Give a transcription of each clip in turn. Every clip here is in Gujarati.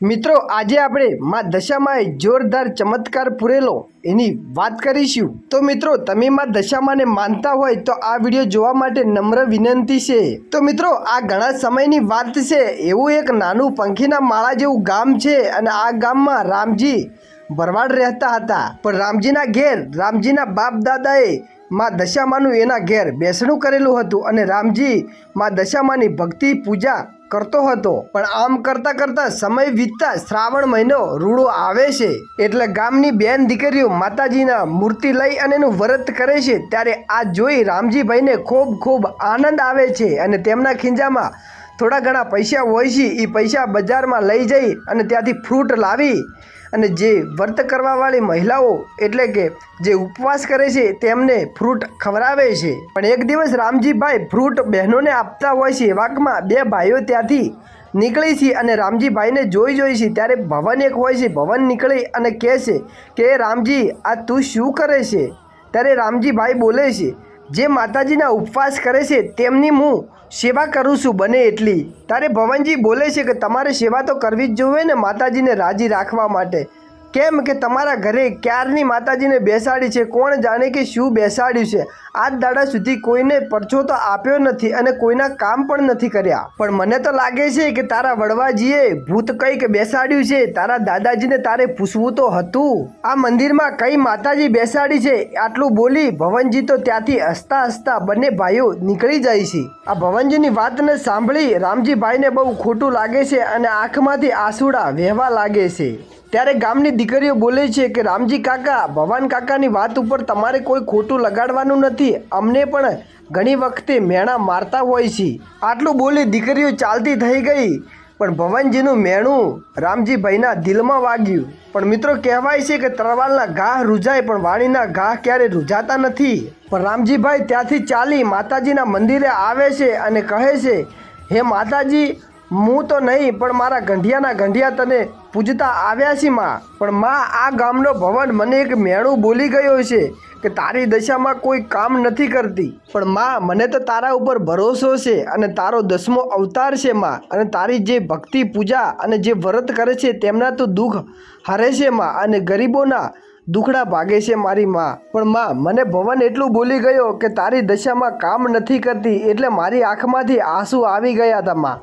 મિત્રો, આજે આપણે માં દશામાએ જોરદાર ચમત્કાર પૂરેલો એની વાત કરીશું. તો મિત્રો, તમે માં દશામાને માનતા હોય તો આ વીડિયો જોવા માટે નમ્ર વિનંતી છે. તો મિત્રો, આ ઘણા સમયની વાત છે. એવું એક નાનું પંખીના માળા જેવું ગામ છે અને આ ગામમાં રામજી ભરવાડ રહેતા હતા. પણ રામજીના ઘેર, રામજીના બાપ દાદાએ માં દશામાનું એના ઘેર બેસણું કરેલું હતું અને રામજી માં દશામાની ભક્તિ પૂજા કરતો હતો. પણ આમ કરતા કરતા સમય વીતતા શ્રાવણ મહિનો રૂડો આવે છે. એટલે ગામની બેન દીકરીઓ માતાજીના મૂર્તિ લઈ અને એનું વ્રત કરે છે. ત્યારે આ જોઈ રામજીભાઈને ખૂબ ખૂબ આનંદ આવે છે અને તેમના ખીંજામાં થોડા ઘણા પૈસા હોય છે. એ પૈસા બજારમાં લઈ જઈ અને ત્યાંથી ફ્રૂટ લાવી અને જે વ્રત કરવાવાળી મહિલાઓ એટલે કે જે ઉપવાસ કરે છે તેમને ફ્રૂટ ખવડાવે છે. પણ એક દિવસ રામજીભાઈ ફ્રૂટ બહેનોને આપતા હોય છે વાકમાં બે ભાઈઓ ત્યાંથી નીકળી છે અને રામજીભાઈને જોઈ જોઈ છે ત્યારે ભવન એક હોય છે. ભવન નીકળી અને કહે છે કે, રામજી, આ તું શું કરે છે? ત્યારે રામજીભાઈ બોલે છે જે માતાજીના ઉપવાસ કરે છે, તેમની હું સેવા કરું છું, બને એટલી. તારે ભવનજી બોલે છે કે તમારે સેવા તો કરવી જ જોઈએ ને માતાજીને રાજી રાખવા માટે. કેમ કે તમારા ઘરે ક્યારની માતાજીને બેસાડી છે? કોણ જાણે કે શું બેસાડ્યું છે? આજ દાડા સુધી કોઈને પરછો તો આપ્યો નથી અને કોઈના કામ પણ નથી કર્યા. પણ મને તો લાગે છે કે તારા વડવાજીએ ભૂત કંઈક બેસાડ્યું છે. તારા દાદાજીને તારે પૂછવું તો હતું. આ મંદિરમાં કઈ માતાજી બેસાડી છે? આટલું બોલી ભવનજી તો ત્યાંથી હસતા હસતા બંને ભાઈઓ નીકળી જાય છે. આ ભવનજીની વાતને સાંભળી રામજીભાઈને બહુ ખોટું લાગે છે અને આંખમાંથી આંસુડા વહેવા લાગે છે. ત્યારે ગામની દીકરીઓ બોલે છે કે, રામજી કાકા, ભવાન કાકાની વાત ઉપર તમારે કોઈ ખોટું લગાડવાનું નથી. અમને પણ ઘણી વખતે મેણા મારતા હોય છે. આટલું બોલી દીકરીઓ ચાલતી થઈ ગઈ, પણ ભવનજીનું મેણું રામજીભાઈના દિલમાં વાગ્યું. પણ મિત્રો, કહેવાય છે કે તરવાલના ઘા રૂજાય, પણ વાણીના ઘા ક્યારે રૂજાતા નથી. પણ રામજીભાઈ ત્યાંથી ચાલી માતાજીના મંદિરે આવે છે અને કહે છે, હે માતાજી હું તો નહીં, પણ મારા ગંઢિયાના ગંઢિયા તને પૂજતા આવ્યા છે માં. પણ માં, આ ગામનો ભવન મને એક મેણું બોલી ગયો છે કે તારી દશામાં કોઈ કામ નથી કરતી. પણ માં, મને તો તારા ઉપર ભરોસો છે અને તારો દસમો અવતાર છે માં અને તારી જે ભક્તિ પૂજા અને જે વ્રત કરે છે તેમના તો દુઃખ હરે છે માં અને ગરીબોના દુખડા ભાગે છે મારી માં. પણ માં, મને ભવન એટલું બોલી ગયો કે તારી દશામાં કામ નથી કરતી એટલે મારી આંખમાંથી આંસુ આવી ગયા હતા માં.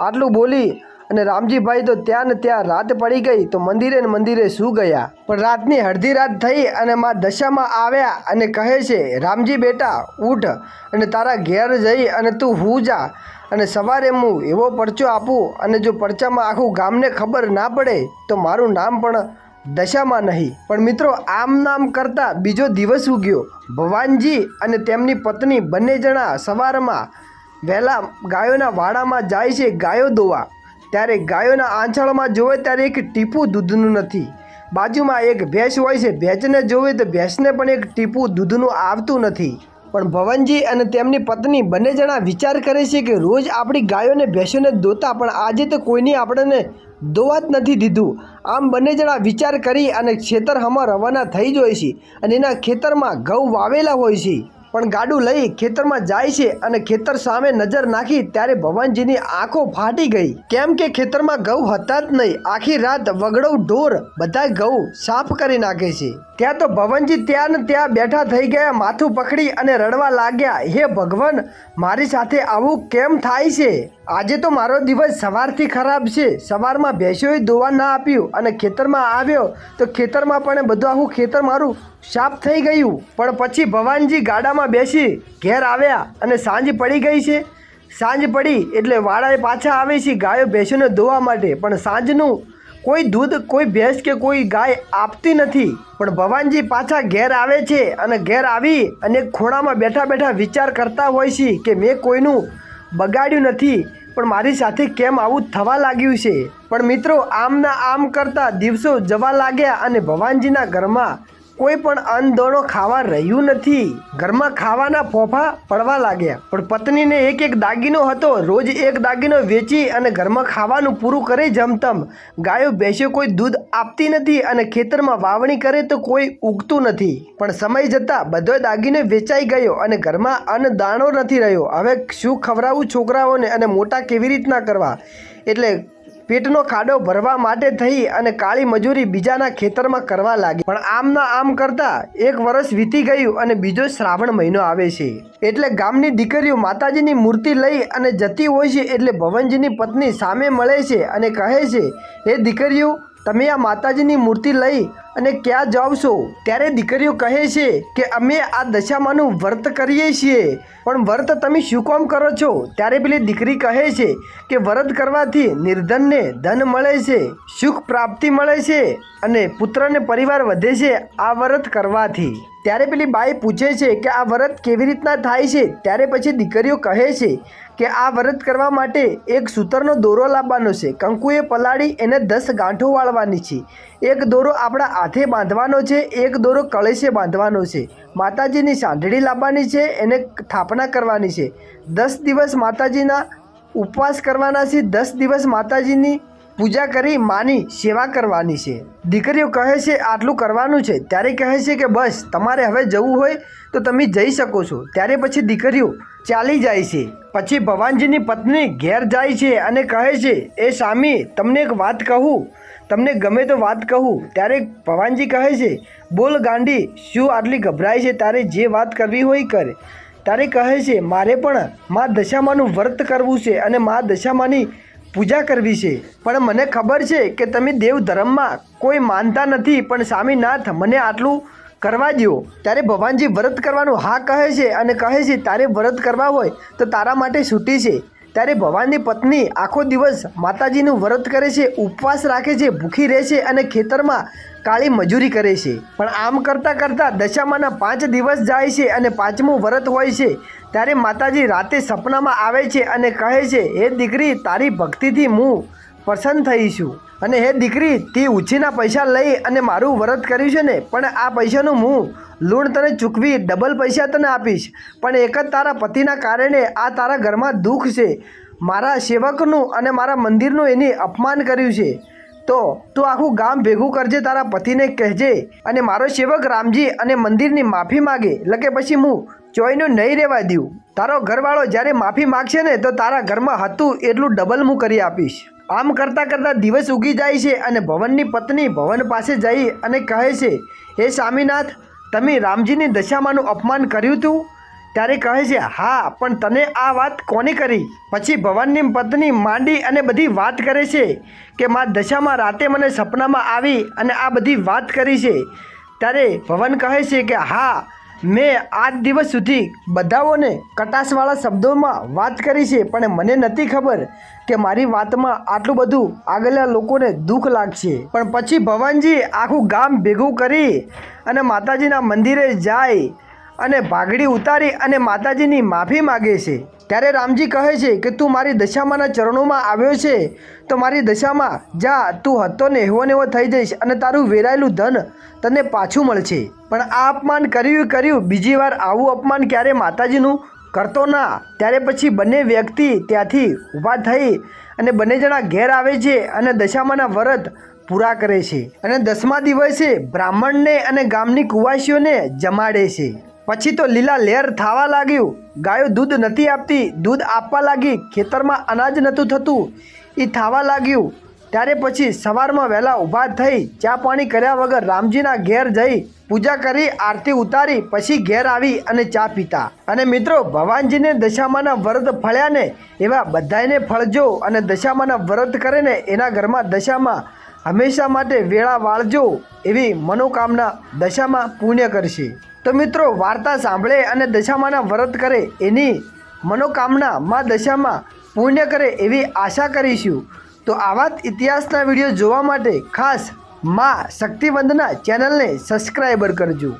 આટલું બોલી અને રામજીભાઈ તો ત્યાં ને ત્યાં રાત પડી ગઈ તો મંદિરે ને મંદિરે શું ગયા? પણ રાતની અડધી રાત થઈ અને માં દશામાં આવ્યા અને કહે છે, રામજી બેટા, ઉઠ અને તારા ઘેર જઈ અને તું હું જા અને સવારે હું એવો પરચો આપું અને જો પરચામાં આખું ગામને ખબર ના પડે તો મારું નામ પણ દશામાં નહીં. પણ મિત્રો, આમ નામ કરતાં બીજો દિવસ ઉગ્યો. ભવાનજી અને તેમની પત્ની બંને જણા સવારમાં વહેલા ગાયોના વાડામાં જાય છે ગાયો દોવા. ત્યારે ગાયોના આંછળમાં જોવે ત્યારે એક ટીપું દૂધનું નથી. બાજુમાં એક ભેંસ હોય છે, ભેંસને જોવે તો ભેંસને પણ એક ટીપું દૂધનું આવતું નથી. પણ ભવનજી અને તેમની પત્ની બંને જણા વિચાર કરે છે કે રોજ આપણી ગાયોને ભેંસોને દોતા પણ આજે તો કોઈની આપણને દોવા જ નથી દીધું. આમ બંને જણા વિચાર કરી અને ખેતર હમા રવાના થઈ જ હોય છે અને એના ખેતરમાં ઘઉં વાવેલા હોય છે. પણ ગાડું લઈ ખેતરમાં જાય છે અને ખેતર સામે નજર નાખી ત્યારે ભવાનજીની આંખો ફાટી ગઈ. કેમ કે ખેતરમાં ઘઉં હતા જ નહીં, આખી રાત વગડવ ઢોર બધા ઘઉં સાફ કરી નાખે છે. ત્યાં તો ભવનજી ત્યાં ને ત્યાં બેઠા થઈ ગયા, માથું પકડી અને રડવા લાગ્યા. હે ભગવાન, મારી સાથે આવું કેમ થાય છે? આજે તો મારો દિવસ સવારથી ખરાબ છે. સવારમાં ભેંસોએ દોવા ના આપ્યું અને ખેતરમાં આવ્યો. તો ખેતરમાં પણ બધું આખું ખેતર મારું સાફ થઈ ગયું. પણ પછી ભવાનજી ગાડામાં બેસી ઘેર આવ્યા અને સાંજ પડી ગઈ છે. સાંજ પડી એટલે વાળાએ પાછા આવે છે ગાયો, ભેંસોને ધોવા માટે. પણ સાંજનું કોઈ દૂધ, કોઈ ભેંસ કે કોઈ ગાય આપતી નથી. પણ ભવાનજી પાછા ઘેર આવે છે અને ઘેર આવી અને ખોણામાં બેઠા બેઠા વિચાર કરતા હોય છે કે મેં કોઈનું બગાડ્યું નથી, પણ મારી સાથે કેમ આવું થવા લાગ્યું છે? પણ મિત્રો, આમના આમ કરતા દિવસો જવા લાગ્યા અને ભવાનજીના ઘરમાં કોઈ પણ અન્નદોણો ખાવા રહ્યું નથી. ઘરમાં ખાવાના ફોફા પડવા લાગ્યા. પણ પત્નીને એક એક દાગીનો હતો. રોજ એક દાગીનો વેચી અને ઘરમાં ખાવાનું પૂરું કરે જમતમ. ગાયો, ભેંસો કોઈ દૂધ આપતી નથી અને ખેતરમાં વાવણી કરે તો કોઈ ઉગતું નથી. પણ સમય જતાં બધો દાગીનો વેચાઈ ગયો અને ઘરમાં અન્ન દાણો નથી રહ્યો. હવે શું ખવડાવવું છોકરાઓને અને મોટા કેવી રીતના કરવા? એટલે પેટનો ખાડો ભરવા માટે થઈ અને કાળી મજૂરી બીજાના ખેતરમાં કરવા લાગી. પણ આમના આમ કરતા એક વર્ષ વીતી ગયું અને બીજો શ્રાવણ મહિનો આવે છે. એટલે ગામની દીકરીઓ માતાજીની મૂર્તિ લઈ અને જતી હોય છે એટલે ભવનજીની પત્ની સામે મળે છે અને કહે છે, હે દીકરીઓ તમે આ માતાજીની મૂર્તિ લઈ અને ક્યાં છો? ત્યારે દીકરીઓ કહે છે કે અમે આ દશામાનું વ્રત કરીએ છીએ. પણ વ્રત તમે શું કામ કરો છો? ત્યારે પેલી દીકરી કહે છે કે વ્રત કરવાથી નિર્ધનને ધન મળે છે, સુખ પ્રાપ્તિ મળે છે અને પુત્રને પરિવાર વધે છે આ વ્રત કરવાથી. ત્યારે પેલી બાઈ પૂછે છે કે આ વ્રત કેવી રીતના થાય છે? ત્યારે પછી દીકરીઓ કહે છે કે આ વ્રત કરવા માટે એક સૂતરનો દોરો લાવવાનો છે. કંકુએ પલાળી એને દસ ગાંઠો વાળવાની છે. એક દોરો આપણા હાથે બાંધવાનો છે, એક દોરો કળેશે બાંધવાનો છે. માતાજીની સાંઢળી લાવવાની છે, એને સ્થાપના કરવાની છે. દસ દિવસ માતાજીના ઉપવાસ કરવાના છે, દસ દિવસ માતાજીની પૂજા કરી માની સેવા કરવાની છે. દીકરીઓ કહે છે, આટલું કરવાનું છે. ત્યારે કહે છે કે, બસ, તમારે હવે જવું હોય તો તમે જઈ શકો છો. ત્યારે પછી દીકરીઓ ચાલી જાય છે. પછી ભવાનજીની પત્ની ઘેર જાય છે અને કહે છે, એ સ્વામી તમને એક વાત કહું. તમને ગમે તો વાત કહું. ત્યારે ભવાનજી કહે છે, બોલ ગાંડી, શું આટલી ગભરાય છે? તારે જે વાત કરવી હોય કરે. તારે કહે છે, મારે પણ મા દશામાનું વ્રત કરવું છે અને મા દશામાની પૂજા કરવી છે. પણ મને ખબર છે કે તમે દેવ ધર્મમાં કોઈ માનતા નથી, પણ સ્વામીનાથ મને આટલું કરવા દો ત્યારે ભગવાનજી વ્રત કરવાનું હા કહે છે અને કહે છે, તારે વ્રત કરવા હોય તો તારા માટે છૂટી છે. ત્યારે ભવાનની પત્ની આખો દિવસ માતાજીનું વ્રત કરે છે, ઉપવાસ રાખે છે, ભૂખી રહે છે અને ખેતરમાં કાળી મજૂરી કરે છે. પણ આમ કરતાં કરતાં દશામાના પાંચ દિવસ જાય છે અને પાંચમું વ્રત હોય છે, ત્યારે માતાજી રાતે સપનામાં આવે છે અને કહે છે, હે દીકરી, તારી ભક્તિથી હું પ્રસન્ન થઈ છું. અને હે દીકરી, તે ઉછીના પૈસા લઈ અને મારું વ્રત કર્યું છે ને, પણ આ પૈસાનું હું લૂણ તને ચૂકવી ડબલ પૈસા તને આપીશ. પણ એક જ તારા પતિના કારણે આ તારા ઘરમાં દુઃખ છે. મારા સેવકનું અને મારા મંદિરનું એની અપમાન કર્યું છે. તો તું આખું ગામ ભેગું કરજે, તારા પતિને કહેજે અને મારો સેવક રામજી અને મંદિરની માફી માગે. એટલે કે પછી હું ચોઈનું નહીં રહેવા દઉં. તારો ઘરવાળો જ્યારે માફી માગશે ને, તો તારા ઘરમાં હતું એટલું ડબલ હું કરી આપીશ. આમ કરતાં કરતાં દિવસ ઉગી જાય છે અને ભવનની પત્ની ભવન પાસે જઈ અને કહે છે, હે સ્વામીનાથ તમે રામજીની દશામાનું અપમાન કર્યું હતું ત્યારે કહે છે, હા, પણ તને આ વાત કોને કરી? પછી ભવનની પત્ની માંડી અને બધી વાત કરે છે કે મા દશામાં રાતે મને સપનામાં આવી અને આ બધી વાત કરી છે. ત્યારે ભવન કહે છે કે, હા મેં આજ દિવસ સુધી બધાઓને કટાશવાળા શબ્દોમાં વાત કરી છે, પણ મને નથી ખબર કે મારી વાતમાં આટલું બધું આગલા લોકોને દુઃખ લાગશે. પણ પછી ભવાનજી આખું ગામ ભેગું કરી અને માતાજીના મંદિરે જાય અને ભાગડી ઉતારી અને માતાજીની માફી માગે છે. ત્યારે રામજી કહે છે કે, તું મારી દશામાના ચરણોમાં આવ્યો છે, તો મારી દશામાં જા, તું હતો ને એવો ને એવો થઈ જઈશ અને તારું વેરાયેલું ધન તને પાછું મળશે. પણ આ અપમાન કર્યું કર્યું બીજી વાર આવું અપમાન ક્યારે માતાજીનું કરતો ના. ત્યારે પછી બંને વ્યક્તિ ત્યાંથી ઊભા થઈ અને બંને જણા ઘેર આવે છે અને દશામાના વ્રત પૂરા કરે છે અને દસમા દિવસે બ્રાહ્મણને અને ગામની કુવાસીઓને જમાડે છે. પછી તો લીલા લહેર થવા લાગ્યું. ગાયો દૂધ નથી આપતી, દૂધ આપવા લાગી. ખેતરમાં અનાજ નહોતું થતું. એ થવા લાગ્યું. ત્યારે પછી સવારમાં વહેલા ઊભા થઈ ચા પાણી કર્યા વગર રામજીના ઘેર જઈ પૂજા કરી, આરતી ઉતારી, પછી ઘેર આવી અને ચા પીતા. અને મિત્રો ભગવાનજીને દશામાના વ્રત ફળ્યા ને એવા બધાને ફળજો અને દશામાના વ્રત કરે ને એના ઘરમાં દશામાં હંમેશા માટે વેળા વાળજો એવી મનોકામના દશામાં પુણ્ય કરશે. તો મિત્રો, વાર્તા સાંભળે અને દશામાના વ્રત કરે એની મનોકામના માં દશામાં પુણ્ય કરે એવી આશા કરીશું. તો આવા જ ઇતિહાસના વીડિયો જોવા માટે ખાસમાં શક્તિવંદના ચેનલને સબસ્ક્રાઈબર કરજો.